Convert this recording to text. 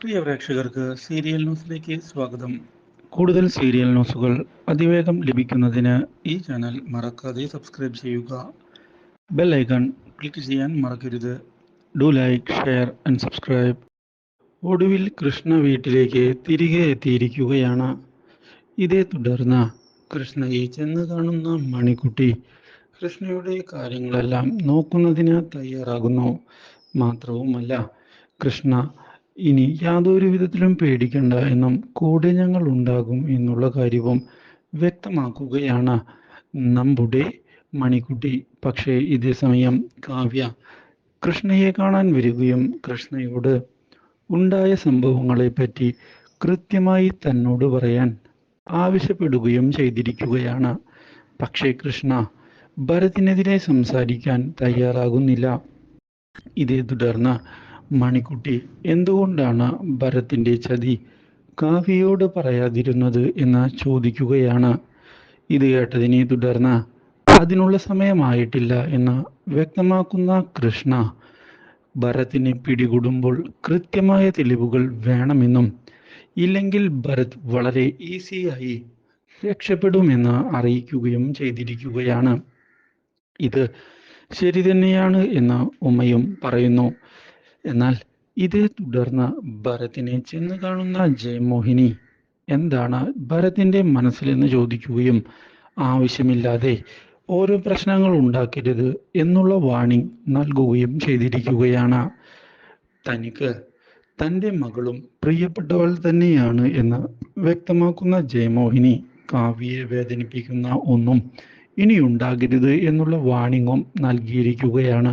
പ്രിയ പ്രേക്ഷകർക്ക് സീരിയൽ ന്യൂസിലേക്ക് സ്വാഗതം. കൂടുതൽ സീരിയൽ ന്യൂസുകൾ അതിവേഗം ലഭിക്കുന്നതിന് ഈ ചാനൽ മറക്കാതെ സബ്സ്ക്രൈബ് ചെയ്യുക. ബെൽ ഐക്കൺ ക്ലിക്ക് ചെയ്യാൻ മറക്കരുത്. Do like share and subscribe. ഒടുവിൽ കൃഷ്ണ വീട്ടിലേക്ക് തിരികെ എത്തിയിരിക്കുകയാണ്. ഇതേ തുടർന്ന് കൃഷ്ണയെ ചെന്ന് കാണുന്ന മണിക്കുട്ടി കൃഷ്ണയുടെ കാര്യങ്ങളെല്ലാം നോക്കുന്നതിന് തയ്യാറാകുന്നു. മാത്രവുമല്ല കൃഷ്ണ ഇനി യാതൊരു വിധത്തിലും പേടിക്കണ്ട എന്നും കൂടെ ഞങ്ങൾ ഉണ്ടാകും എന്നുള്ള കാര്യവും വ്യക്തമാക്കുകയാണ്. നമ്മുടെ മണിക്കുട്ടി പക്ഷേ ഇതേ സമയം കാവ്യ കൃഷ്ണയെ കാണാൻ വരികയും കൃഷ്ണയോട് ഉണ്ടായ സംഭവങ്ങളെ പറ്റി കൃത്യമായി തന്നോട് പറയാൻ ആവശ്യപ്പെടുകയും ചെയ്തിരിക്കുകയാണ്. പക്ഷേ കൃഷ്ണ ഭരതിനെതിരെ സംസാരിക്കാൻ തയ്യാറാകുന്നില്ല. ഇതേ തുടർന്ന് മണിക്കുട്ടി എന്തുകൊണ്ടാണ് ഭരത്തിന്റെ ചതി കാവ്യയോട് പറയാതിരുന്നത് എന്ന് ചോദിക്കുകയാണ്? ഇത് കേട്ടതിനെ തുടർന്ന് അതിനുള്ള സമയമായിട്ടില്ല എന്ന് വ്യക്തമാക്കുന്ന കൃഷ്ണ ഭരത്തിനെ പിടികൂടുമ്പോൾ കൃത്യമായ തെളിവുകൾ വേണമെന്നും ഇല്ലെങ്കിൽ ഭരത് വളരെ ഈസിയായി രക്ഷപ്പെടുമെന്ന് അറിയിക്കുകയും ചെയ്തിരിക്കുകയാണ്. ഇത് ശരി തന്നെയാണ് എന്ന് ഉമ്മയും പറയുന്നു. എന്നാൽ ഇതേ തുടർന്ന് ഭരതിനെ ചെന്ന് കാണുന്ന ജയമോഹിനി എന്താണ് ഭരത്തിന്റെ മനസ്സിലെന്ന് ചോദിക്കുകയും ആവശ്യമില്ലാതെ ഓരോ പ്രശ്നങ്ങൾ ഉണ്ടാക്കരുത് എന്നുള്ള വാണിംഗ് നൽകുകയും ചെയ്തിരിക്കുകയാണ്. തനിക്ക് തന്റെ മകളും പ്രിയപ്പെട്ടവൾ തന്നെയാണ് എന്ന് വ്യക്തമാക്കുന്ന ജയമോഹിനി കാവ്യയെ വേദനിപ്പിക്കുന്ന ഒന്നും ഇനി ഉണ്ടാകരുത് എന്നുള്ള വാണിംഗും നൽകിയിരിക്കുകയാണ്.